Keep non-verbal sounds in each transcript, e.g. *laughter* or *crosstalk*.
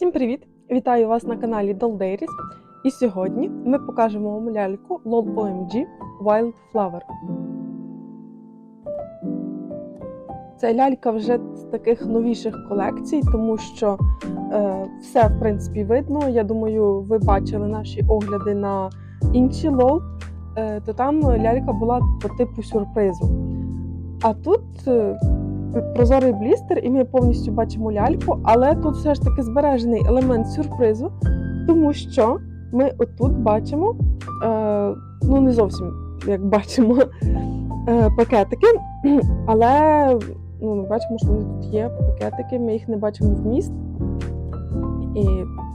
Всім привіт! Вітаю вас на каналі Doll. І сьогодні ми покажемо вам ляльку LOL OMG Wildflower. Це лялька вже з таких новіших колекцій, тому що е, все в принципі видно. Я думаю, ви бачили наші огляди на інші LOL, е, то там лялька була по типу сюрпризу. А тут е, прозорий блістер, і ми повністю бачимо ляльку, але тут все ж таки збережений елемент сюрпризу, тому що ми отут бачимо, е, ну не зовсім як бачимо е, пакетики, але ну, ми бачимо, що вони тут є пакетики, ми їх не бачимо вміст. І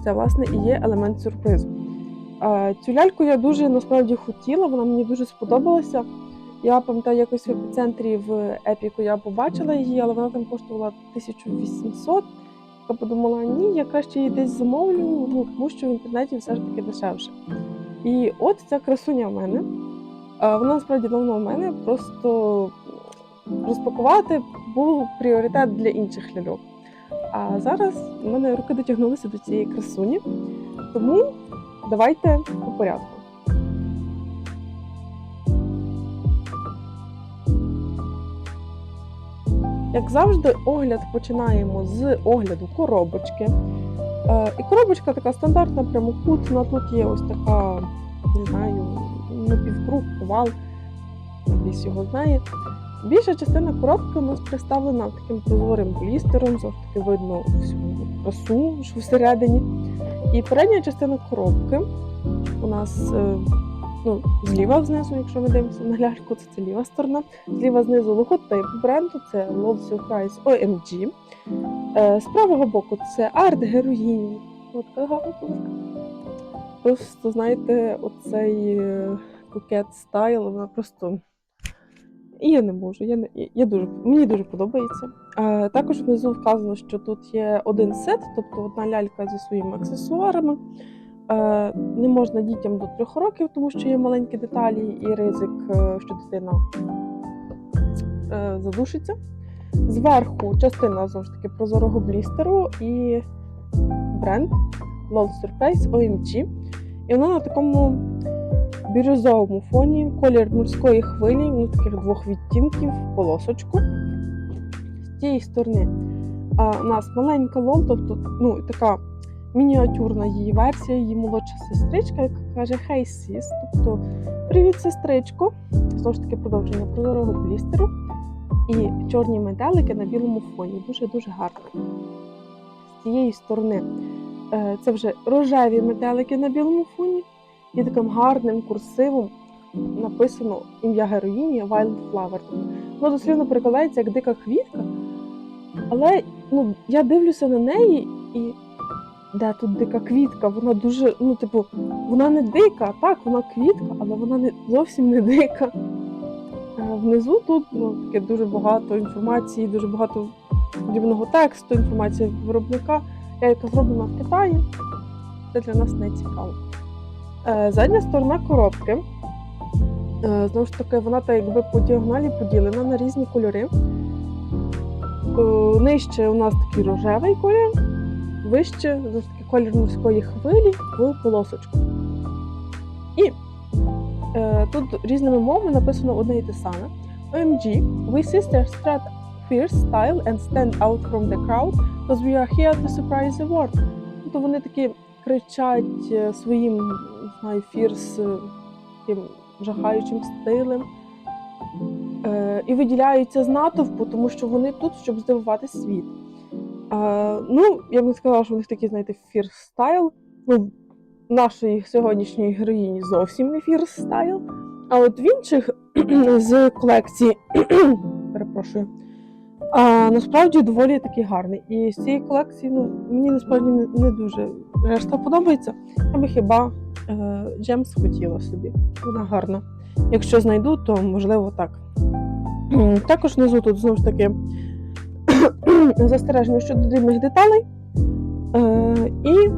це, власне, і є елемент сюрпризу. Е, цю ляльку я дуже насправді хотіла, вона мені дуже сподобалася. Я пам'ятаю, якось в епіцентрі в Епіку я побачила її, але вона там коштувала 1800. Я подумала, ні, я краще її десь замовлю, ну, тому що в інтернеті все ж таки дешевше. І от ця красуня в мене. Вона насправді давно в мене, просто розпакувати був пріоритет для інших ляльок. А зараз в мене руки дотягнулися до цієї красуні, тому давайте по порядку. Як завжди, огляд починаємо з огляду коробочки. Е, і коробочка така стандартна, прямокутна. Тут є ось така, не знаю, напівкруг, овал, десь його знає. Більша частина коробки у нас представлена таким прозорим блістером, завжди видно всю красу, що всередині. І передня частина коробки у нас е, ну, зліва знизу, якщо ми дивимося на ляльку, це, це ліва сторона. Зліва знизу логотип бренду, це Love Surprise OMG. Е, з правого боку це арт героїні. От така. Просто, знаєте, оцей е, кукет стайл, вона просто. І я не можу, я не я дуже мені дуже подобається. Е, також внизу вказано, що тут є один сет, тобто одна лялька зі своїми аксесуарами. Е, не можна дітям до трьох років, тому що є маленькі деталі і ризик, е, що дитина е, задушиться. Зверху частина знову ж таки прозорого блістеру і бренд Lol Surprise OMG. І воно на такому бірюзовому фоні, колір морської хвилі, ну таких двох відтінків, полосочку. З цієї сторони у нас маленька лол, тобто ну, така мініатюрна її версія, її молодша сестричка, яка каже Хей сіс, тобто Привіт, сестричко. Знову ж таки продовження прозорого блістеру і чорні метелики на білому фоні. Дуже-дуже гарно. З цієї сторони е, це вже рожеві метелики на білому фоні, і таким гарним курсивом написано ім'я героїні Wildflower. Воно дослівно перекладається як дика квітка. Але ну, я дивлюся на неї і де тут дика квітка? Вона дуже, ну, типу, вона не дика, так, вона квітка, але вона не зовсім не дика. Внизу тут ну, таке дуже багато інформації, дуже багато подібного тексту, інформація виробника, яка зроблена в Китаї. Це для нас не цікаво. Е, Задня сторона коробки. е, Знову ж таки, вона так якби по діагоналі поділена на різні кольори. Е, Нижче у нас такий рожевий колір, вище знову ж таки колір морської хвилі в полосочку. І е, тут різними мовами написано одне і те саме. OMG, we sisters strut fierce style and stand out from the crowd, because we are here to surprise the world. Тобто вони такі кричать е, своїм, не знаю, фірс, е, таким жахаючим стилем. Е, і виділяються з натовпу, тому що вони тут, щоб здивувати світ. Ну, я б не сказала, що у них такий, знаєте, фірс стайл. Ну, нашої сьогоднішньої героїні зовсім не фірс стайл. А от в інших *clears throat* з колекції, *clears throat* перепрошую, а, насправді доволі такий гарний. І з цієї колекції ну, мені насправді не, не дуже решта подобається. Я би хіба е, Джемс хотіла собі. Вона гарна. Якщо знайду, то можливо так. Також внизу тут знову ж таки *clears throat* застереження щодо дрібних деталей. Е, і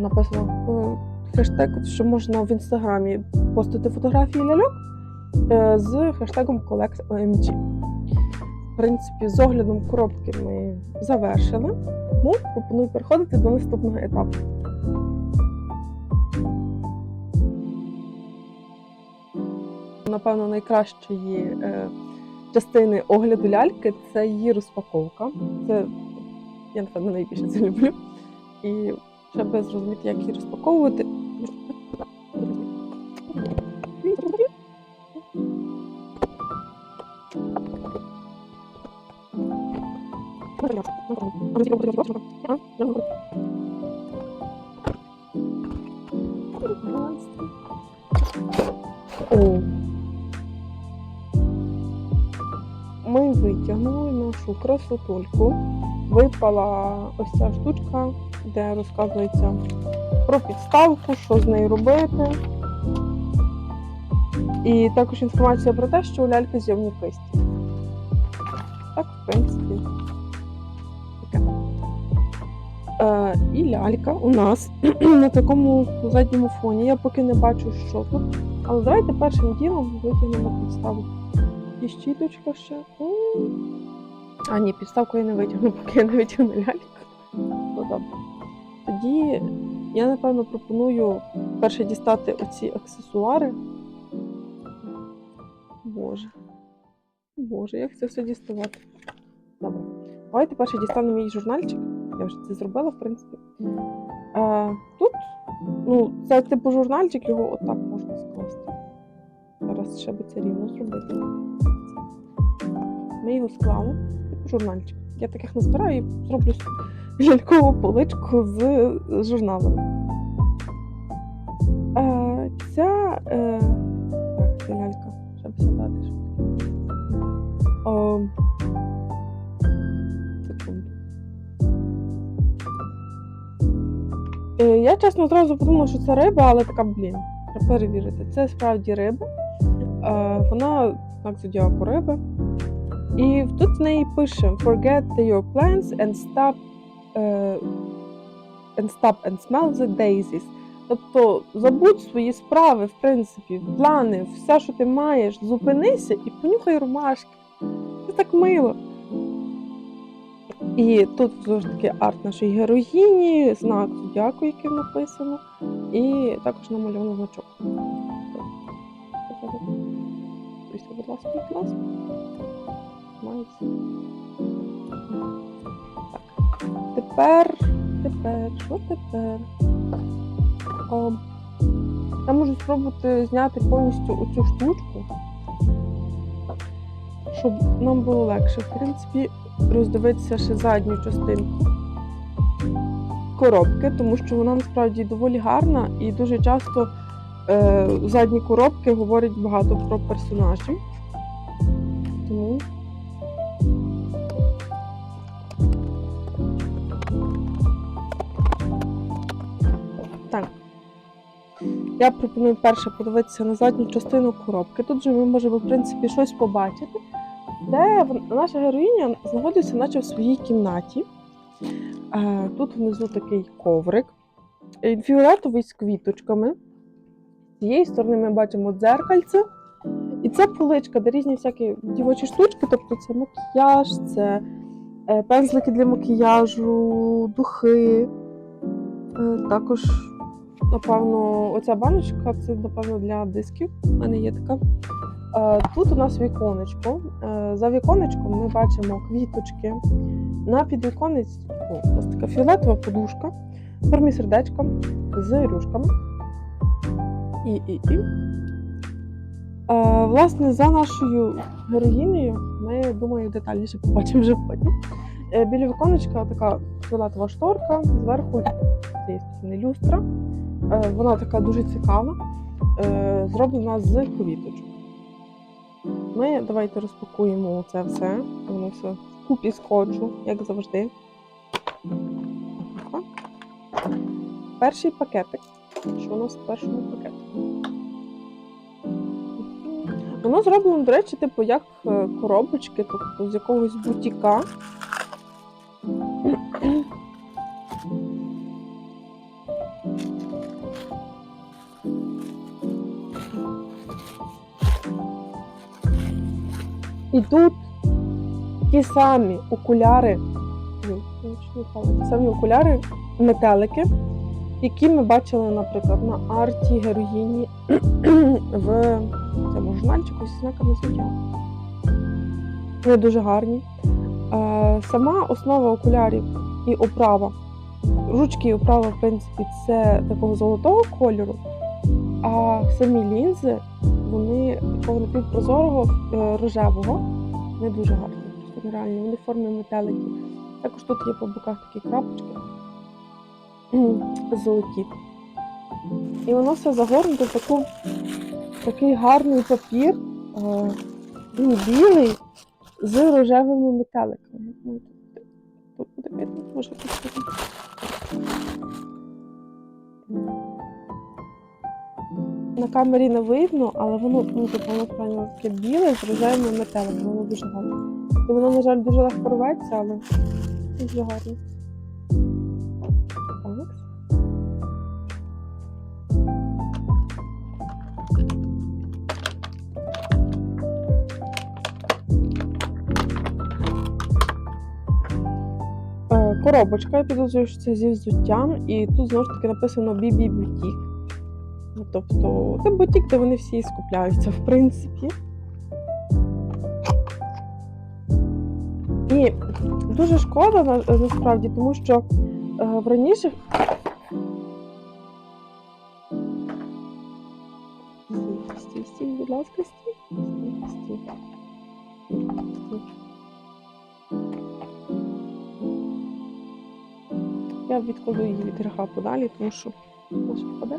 написано е, хештег, що можна в інстаграмі постити фотографії ляльок е, з хештегом CollectOMG. В принципі, з оглядом коробки ми завершили. Тому пропоную переходити до наступного етапу. Напевно, найкращої е, частини огляду ляльки це її розпаковка. Це я напевно найбільше це люблю. І щоб зрозуміти, як її розпаковувати. Красотульку. Випала ось ця штучка, де розказується про підставку, що з нею робити. І також інформація про те, що у ляльки зйомні кисті. Так, в принципі. Таке. Е, і лялька у нас *clears throat* на такому задньому фоні. Я поки не бачу, що тут. Але давайте першим ділом витягнемо підставу. І щіточка ще. А, ні, підставку я не витягну, *laughs* поки я не витягну ляльку. Ну. Тоді я напевно пропоную перше дістати оці аксесуари. Боже. Боже, як це все діставати? Добре. Давайте перше дістанемо мій журнальчик. Я вже це зробила, в принципі. А, тут, ну, це типу журнальчик, його отак можна скласти. Зараз ще би це рівно зробити. Ми його склали, журнальчик. Я таких не збираю і зроблю лялькову поличку з журналами. Е, ця. Е, так, це лялька. Щоб сідати. Що. О. Е, я чесно одразу подумала, що це риба, але така, блін, треба перевірити. Це справді риба. Е, вона знак зодіаку риби. І тут в неї пише Forget your plans and stop, е, and stop and smell the daisies. Тобто забудь свої справи, в принципі, плани, все, що ти маєш, зупинися і понюхай ромашки. Це так мило. І тут знову ж таки арт нашої героїні, знак зодіаку, яким написано, і також намальовано значок. Будь ласка, будь ласка. Майс. Так. Тепер, тепер, що тепер? О, я можу спробувати зняти повністю оцю штучку, щоб нам було легше, в принципі, роздивитися ще задню частинку коробки, тому що вона насправді доволі гарна і дуже часто е, задні коробки говорять багато про персонажів. Я пропоную перше подивитися на задню частину коробки. Тут же ми можемо, в принципі, щось побачити, де наша героїня знаходиться, наче в своїй кімнаті. Е, Тут внизу такий коврик, фіолетовий з квіточками. З цієї сторони ми бачимо дзеркальце. І це поличка, де різні всякі дівочі штучки, тобто це макіяж, це е, пензлики для макіяжу, духи. Е, Також, напевно, оця баночка це, напевно, для дисків. У мене є така. Е, Тут у нас віконечко. Е, За віконечком ми бачимо квіточки. На підвіконець у така фіолетова подушка формі сердечка з рюшками. І, і, і. Е, Власне, за нашою героїнею ми, думаю, детальніше побачимо вже потім. Біля віконечка така фіолетова шторка, зверху з цієї сторони люстра. Е, Вона така дуже цікава, е, зроблена з квіточок. Ми давайте розпакуємо це все. Воно все купі скотчу, як завжди. Перший пакетик. Що у нас в першому пакетику? Воно зроблено, до речі, типу, як е, коробочки, тобто з якогось бутіка. І тут ті самі окуляри. Ті самі окуляри, метелики, які ми бачили, наприклад, на арті, героїні в цьому журнальчику зі знаками зодіаку. Вони дуже гарні. Сама основа окулярів і оправа. Ручки і оправа, в принципі, це такого золотого кольору, а самі лінзи, вони такого напівпрозорого е, рожевого. Вони дуже гарні, нереальні. Вони формі метеликів. Також тут є по боках такі крапочки *clears throat* золоті. І воно все загорнуто в таку, такий гарний папір. е, Він білий з рожевими метеликами. Ну, Тут буде видно, може тут На камері не видно, але воно воно справді таке біле з рожевими метеликами, воно дуже гарне. І воно, на жаль, дуже легко рветься, але дуже гарно. Е, Коробочка, я підозрюю, що це зі взуттям, і тут знову ж таки написано BB Boutique. Ну, тобто, це бутік, де вони всі скупляються, в принципі. І дуже шкода насправді, тому що е, в раніше. Стій, стій, будь ласка, стій. Стій, стій. Я відкладу її від греха подалі, тому що вона впаде.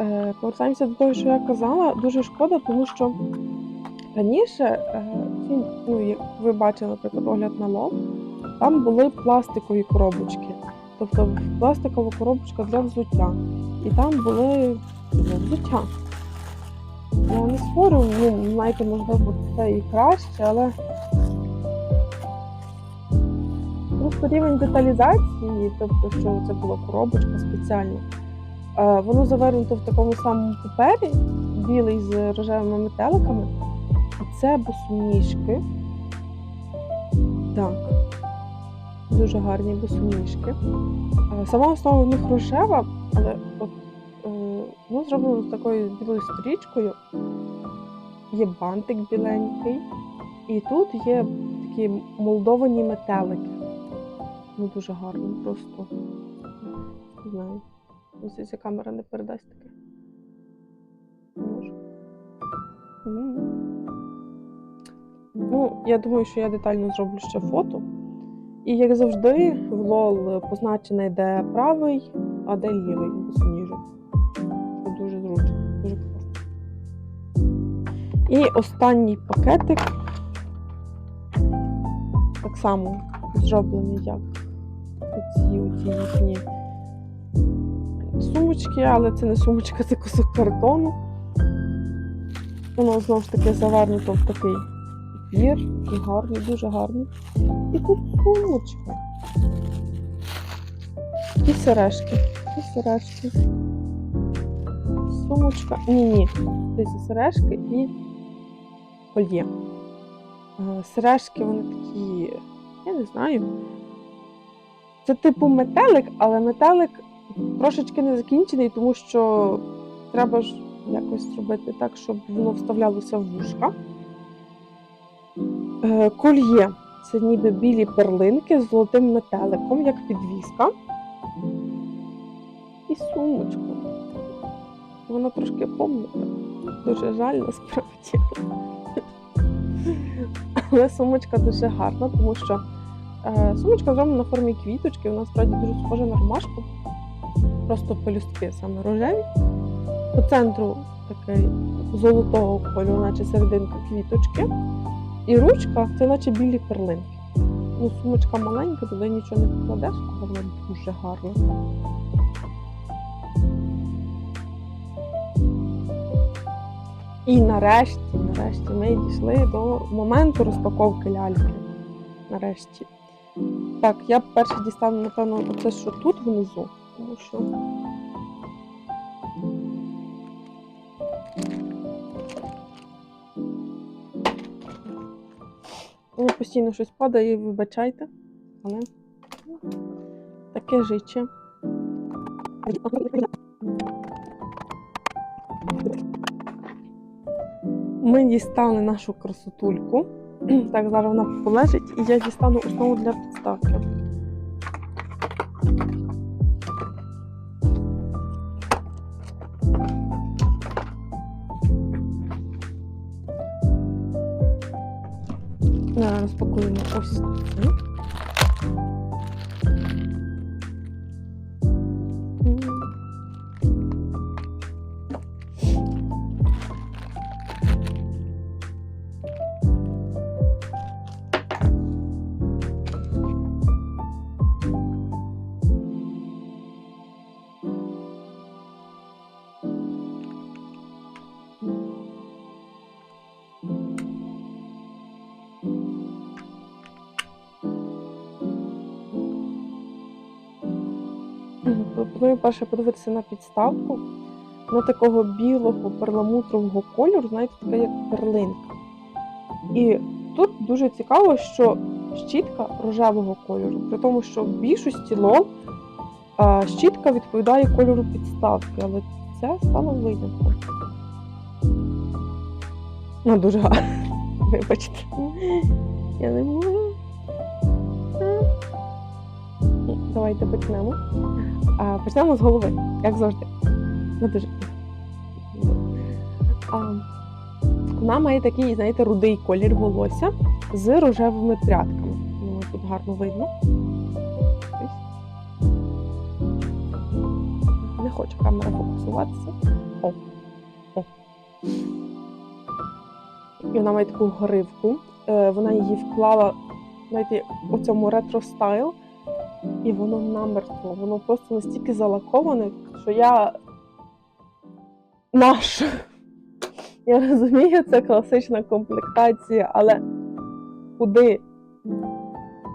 Е, повертаємося до того, що я казала. Дуже шкода, тому що раніше, е, ну, як ви бачили, наприклад, огляд на лов, там були пластикові коробочки. Тобто пластикова коробочка для взуття. І там були ну, взуття. Я не спорю, ну, знаєте, можливо, це і краще, але Просто рівень деталізації, тобто, що це була коробочка спеціальна. е, Воно завернуто в такому самому папері, білий з рожевими метеликами. І це босоніжки. Так. Дуже гарні босоніжки. Е, Сама основа в них рожева, але от, воно зроблено з такою білою стрічкою. Є бантик біленький. І тут є такі молдовані метелики. Ну, дуже гарно, просто не знаю. Ось ця камера не передасть таке. Може. Ну, я думаю, що я детально зроблю ще фото. І як завжди, в лол позначений, де правий, а де лівий босоніжок. Це дуже зручно, дуже класно. І останній пакетик. Так само зроблений як оці, оці їхні сумочки, але це не сумочка, це кусок картону. Воно знову ж таки завернуто в такий папір, і гарний, дуже гарний. І тут сумочка. І сережки. І сережки. Сумочка. Ні-ні. Десь сережки і кольє. Е, Сережки вони такі, я не знаю. Це типу метелик, але метелик трошечки не закінчений, тому що треба ж якось зробити так, щоб воно вставлялося в вушка. Е, Кольє це ніби білі перлинки з золотим метеликом, як підвіска. І сумочка. Вона трошки помника. Дуже жаль насправді. Але сумочка дуже гарна, тому що сумочка зроблена на формі квіточки, вона справді дуже схожа на ромашку. Просто пелюстки саме рожеві. По центру такий золотого кольору, наче серединка квіточки. І ручка це наче білі перлинки. Ну, сумочка маленька, туди нічого не покладеш, але вона дуже гарна. І нарешті, нарешті ми дійшли до моменту розпаковки ляльки. Нарешті. Так, я перше дістану, напевно, оце, що тут внизу, тому що. Ну, постійно щось падає, вибачайте. вони таке жиче. Ми дістали нашу красотульку. *clears throat* Так, зараз вона полежить, і я дістану основу для підставки. Розпакуємо ось Пропоную перше подивитися на підставку. Вона такого білого перламутрового кольору, знаєте, така як перлинка. І тут дуже цікаво, що щітка рожевого кольору, при тому, що в більшості лол щітка відповідає кольору підставки, але це стало винятком. Ну, дуже гарно. *laughs* Вибачте. Я не можу. Давайте почнемо. Почнемо з голови, як завжди. Ну, дуже. А, вона має такий, знаєте, рудий колір волосся з рожевими прядками. Ну, тут гарно видно. Не хоче камера фокусуватися. О. О. І вона має таку горивку. Е, вона її вклала, знаєте, у цьому ретро-стайл. І воно намертво, воно просто настільки залаковане, що я наш. Я розумію, це класична комплектація, але куди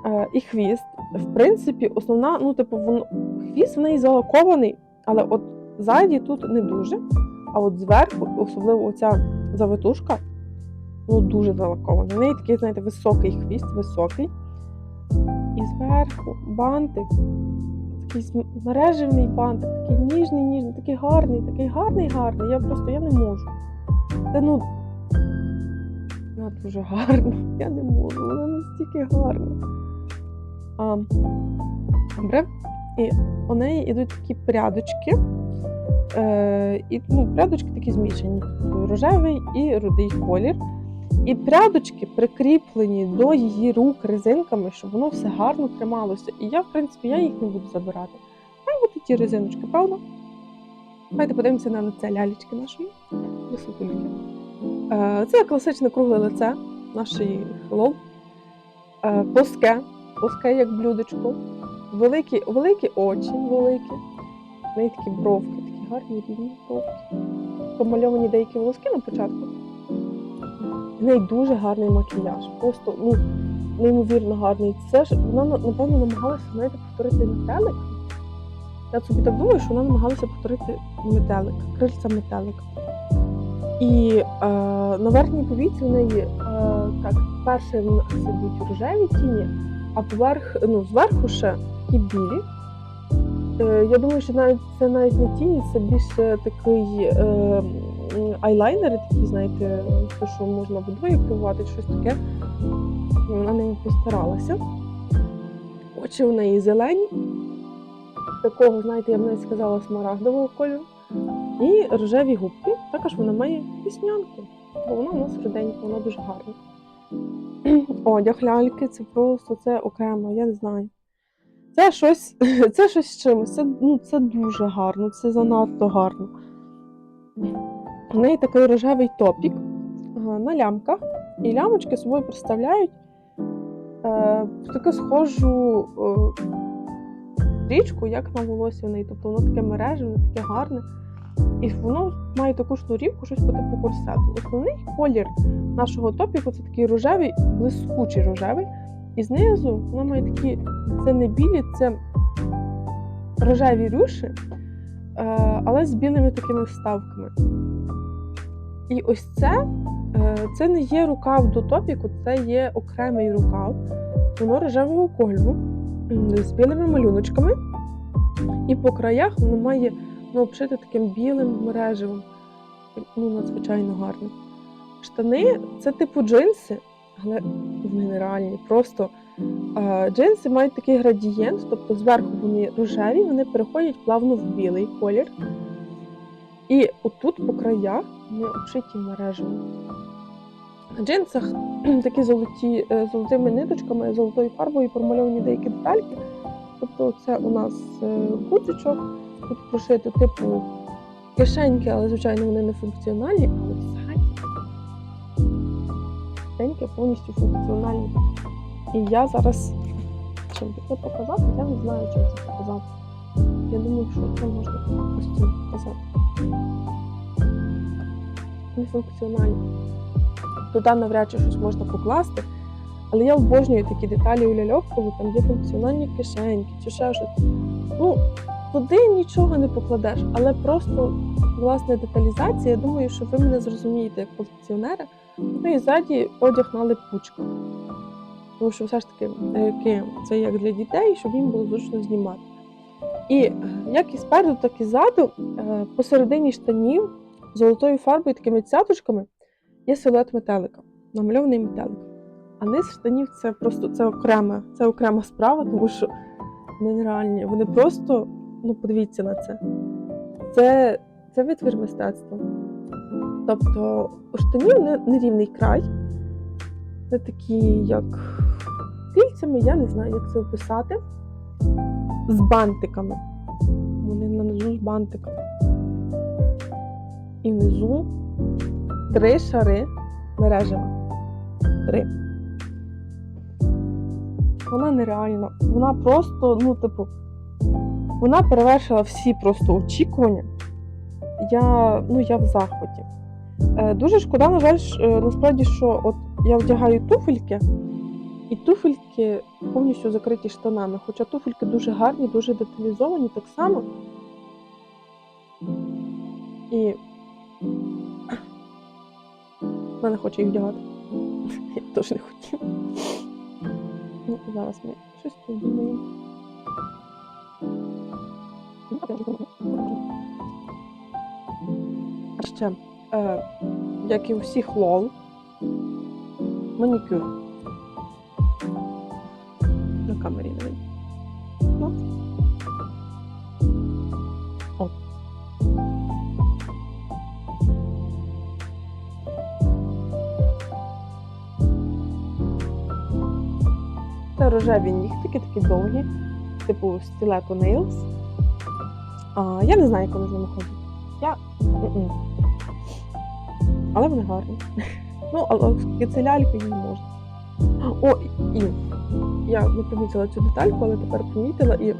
е, і хвіст. В принципі, основна, ну, типу, воно, хвіст в неї залакований, але от ззаді тут не дуже. А от зверху, особливо оця завитушка, ну дуже залакована. В неї такий, знаєте, високий хвіст, високий. І зверху бантик, такий мережевний бантик, такий ніжний, ніжний, такий гарний, такий гарний, гарний. Я просто я не можу. Це ну. Вона дуже гарна. *laughs* Я не можу, вона настільки гарна. А, добре. І у неї йдуть такі прядочки. Е, і ну, прядочки такі змішані. Рожевий і рудий колір. І прядочки прикріплені до її рук резинками, щоб воно все гарно трималося. І я, в принципі, я їх не буду забирати. Хай бути ті резиночки, правда? Давайте подивимося на лице лялечки нашої. Е, Це класичне кругле лице нашої хеллоу. Е, Плоске, плоске як блюдечко. Великі, великі очі, великі. В неї такі бровки, такі гарні рівні бровки. Помальовані деякі волоски на початку. В неї дуже гарний макіяж. Просто ну, неймовірно гарний. Це ж вона напевно намагалася знаєте, повторити метелик. Я собі так думаю, що вона намагалася повторити метелик, крильця метелика. І е, на верхній повіці в неї е, так, перше в рожеві тіні, а поверх, ну, зверху ще такі білі. Е, я думаю, що навіть це навіть не тіні, це більше такий е, м, айлайнер, такий, знаєте, те, що можна водою керувати, щось таке. Вона нею постаралася. Очі у неї зелені, такого, знаєте, я б навіть сказала, смарагдового кольору. І рожеві губки. Також вона має віснянки, бо вона у нас руденька, вона дуже гарна. *clears throat* Одяг ляльки це просто це окремо, я не знаю. Це щось, *clears throat* це щось з чимось. Це, ну, це дуже гарно, це занадто гарно. У неї такий рожевий топік на лямках, і лямочки собою представляють е, таку схожу е, річку, як на волосі в неї. Тобто воно таке мережевне, таке гарне. І воно має таку шнурівку, щось по типу корсету. Основний колір нашого топіку це такий рожевий, блискучий рожевий. І знизу вона має такі, це не білі, це рожеві рюші, е, але з білими такими вставками. І ось це, е, це не є рукав до топіку, це є окремий рукав. Воно рожевого кольору. з білими малюночками, і по краях воно має ну, обшити таким білим мережевим. Ну, надзвичайно гарним. Штани це типу джинси, але вони нереальні. Просто е, джинси мають такий градієнт, тобто зверху вони рожеві, вони переходять плавно в білий колір. І отут по краях вони обшиті мережами. На джинсах *clears throat* такі золоті, е, золотими ниточками, золотою фарбою промальовані деякі детальки. Тобто це у нас е, гудзичок, тут прошито типу кишеньки, але звичайно вони не функціональні, а от ззаді кишеньки повністю функціональні. І я зараз чим це показати, я не знаю, чим це показати. Я думаю, що це можна цим показати. Нефункціональні. Туди навряд чи щось можна покласти. Але я обожнюю такі деталі у ляльок, коли там є функціональні кишеньки чи ще щось. Ну, туди нічого не покладеш, але просто власне деталізація. Я думаю, що ви мене зрозумієте як колекціонера. Ну і ззаді одяг на липучках. Тому що все ж таки це як для дітей, щоб їм було зручно знімати. І е, як і спереду, так і ззаду, е, посередині штанів золотою фарбою, такими цяточками, є силует метелика, намальований метелик. А низ штанів це просто це окрема, це окрема справа, тому що вони нереальні. Вони просто, ну подивіться на це. Це, це витвір мистецтва. Тобто у штанів не, нерівний край. Це такі, як кільцями, я не знаю, як це описати. З бантиками. Вони нанизу з бантиками. І внизу три шари мережева. Три. Вона нереальна. Вона просто, ну, типу, вона перевершила всі просто очікування. Я, ну, я в захваті. Е, дуже шкода, на жаль, е, насправді, що от я вдягаю туфельки, і туфельки повністю закриті штанами. Хоча туфельки дуже гарні, дуже деталізовані так само. І вона не хоче їх вдягати. *laughs* Я теж не хотів. Ну, зараз ми щось придумаємо. Ще, е, як і у всіх лол, манікюр. Рожеві нігтики, такі довгі, типу Stiletto Nails. Я не знаю, як вони з ними ходять. Я. Але вони гарні. *laughs* Ну, але це лялька, її можна. О, і я не помітила цю детальку, але тепер помітила. І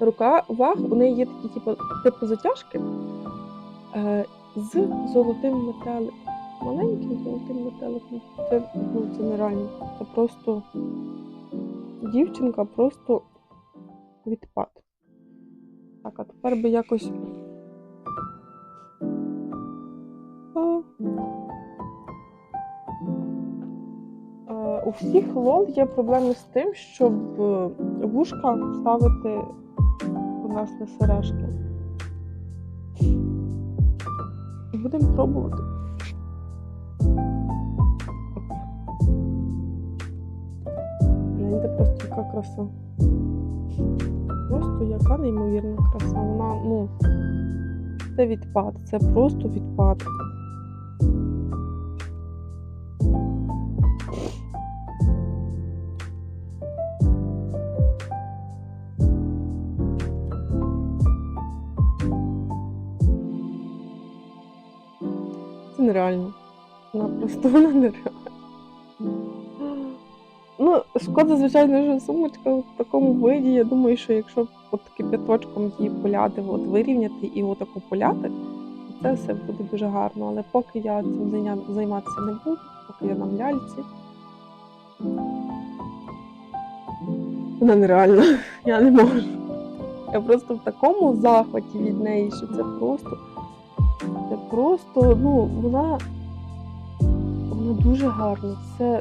рука ваг, у неї є такі, типу, типу затяжки е, з золотим метеликом. Маленьким золотим метеликом. Це, ну, це нереально. Це просто дівчинка просто відпад. Так, а тепер би якось. Е, У всіх лол є проблеми з тим, щоб е, вушка ставити у нас на сережки. Будемо пробувати. Гляньте просто яка краса. Просто яка неймовірна краса. Вона, ну, це відпад, це просто відпад. Це нереально. Вона просто вона нереальна. Шкода, звичайно, що сумочка в такому виді. Я думаю, що якщо от кипяточком її поляти, от вирівняти і отаку поляти, то це все буде дуже гарно. Але поки я цим займатися не буду, поки я на ляльці. Вона нереальна. *laughs* Я не можу. Я просто в такому захваті від неї, що це просто. Це просто, ну, вона. Вона дуже гарна. Це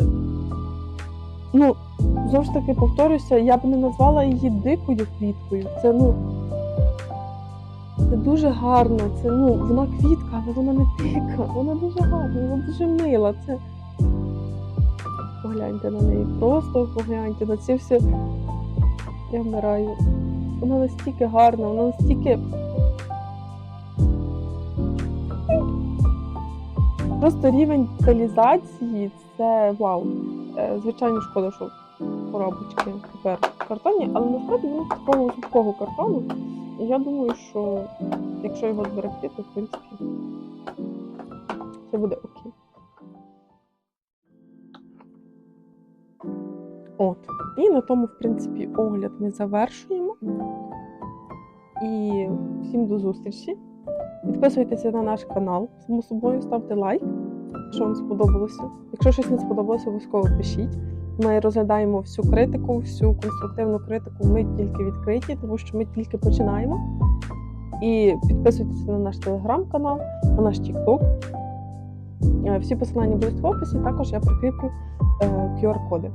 ну, знову ж таки, повторюся, я б не назвала її дикою квіткою. Це ну. Це дуже гарно. Це ну, вона квітка, але вона не дика. Вона дуже гарна, вона дуже мила. Це. Погляньте на неї. Просто погляньте на ці всі. Я вмираю. Вона настільки гарна, вона настільки. Просто рівень деталізації це вау. Е, Звичайно, шкода, що коробочки тепер в картоні, але насправді з такого жорсткого картону. І я думаю, що якщо його зберегти, то в принципі все буде окей. От. І на тому, в принципі, огляд ми завершуємо. І всім до зустрічі. Підписуйтеся на наш канал, само собою, ставте лайк, якщо вам сподобалося. Якщо щось не сподобалося, обов'язково пишіть. Ми розглядаємо всю критику, всю конструктивну критику. Ми тільки відкриті, тому що ми тільки починаємо. І підписуйтеся на наш телеграм-канал, на наш TikTok. Е, Всі посилання будуть в описі. Також я прикріплю е, QR-коди.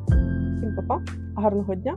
Всім па-па, гарного дня